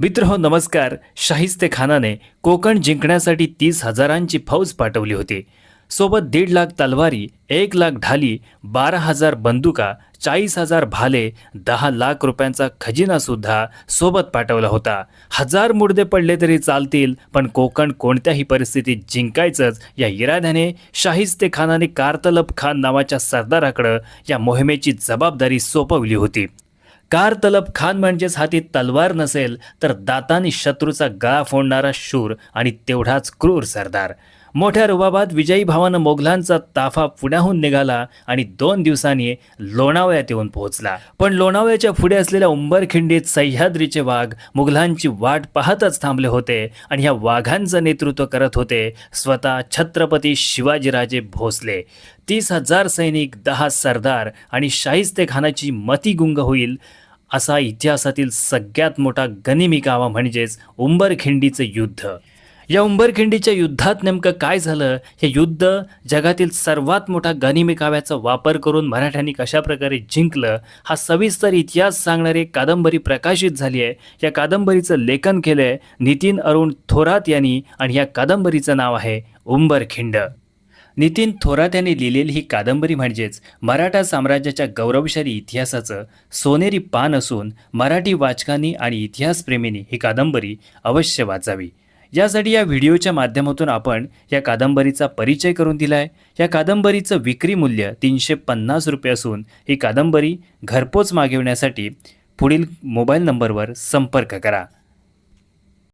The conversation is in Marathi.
मित्र हो नमस्कार शाहिस्ते खानाने कोकण जिंकण्यासाठी तीस हजारांची फौज पाठवली होती. सोबत दीड लाख तलवारी एक लाख ढाली बारा हजार बंदुका चाळीस हजार भाले दहा लाख रुपयांचा खजिनासुद्धा सोबत पाठवला होता. हजार मुर्दे पडले तरी चालतील पण कोकण कोणत्याही परिस्थितीत जिंकायचंच या इराद्याने शाहिस्ते खानाने कारतलब खान नावाच्या सरदाराकडं या मोहिमेची जबाबदारी सोपवली होती. कार तलब खान म्हणजेच हाती तलवार नसेल तर दातानी शत्रूचा गळा फोडणारा शूर आणि तेवढाच क्रूर सरदार. मोठ्या रुबाबात विजयी भावानं मोघलांचा ताफा पुण्याहून निघाला आणि दोन दिवसांनी लोणावळ्यात येऊन पोहोचला. पण लोणावळ्याच्या पुढे असलेल्या उंबरखिंडीत सह्याद्रीचे वाघ मुघलांची वाट पाहतच थांबले होते आणि ह्या वाघांचं नेतृत्व करत होते स्वतः छत्रपती शिवाजीराजे भोसले. तीस हजार सैनिक दहा सरदार आणि शाहिस्ते खानाची मती गुंग होईल असा इतिहासातील सगळ्यात मोठा गनिमी गावा म्हणजेच उंबरखिंडीचं युद्ध. या उंबरखिंडीच्या युद्धात नेमकं काय झालं? हे युद्ध जगातील सर्वात मोठा गनिमी काव्याचा वापर करून मराठ्यांनी कशाप्रकारे जिंकलं? हा सविस्तर इतिहास सांगणारी कादंबरी प्रकाशित झाली आहे. या कादंबरीचं लेखन केलं आहे नितीन अरुण थोरात यांनी आणि या कादंबरीचं नाव आहे उंबरखिंड. नितीन थोरात यांनी लिहिलेली ही कादंबरी म्हणजेच मराठा साम्राज्याच्या गौरवशाली इतिहासाचं सोनेरी पान असून मराठी वाचकांनी आणि इतिहासप्रेमींनी ही कादंबरी अवश्य वाचावी. यासाठी या व्हिडिओच्या माध्यमातून आपण या कादंबरीचा परिचय करून दिला आहे या कादंबरीचं विक्री मूल्य तीनशे पन्नास रुपये असून ही कादंबरी घरपोच मागविण्यासाठी पुढील मोबाईल नंबरवर संपर्क करा.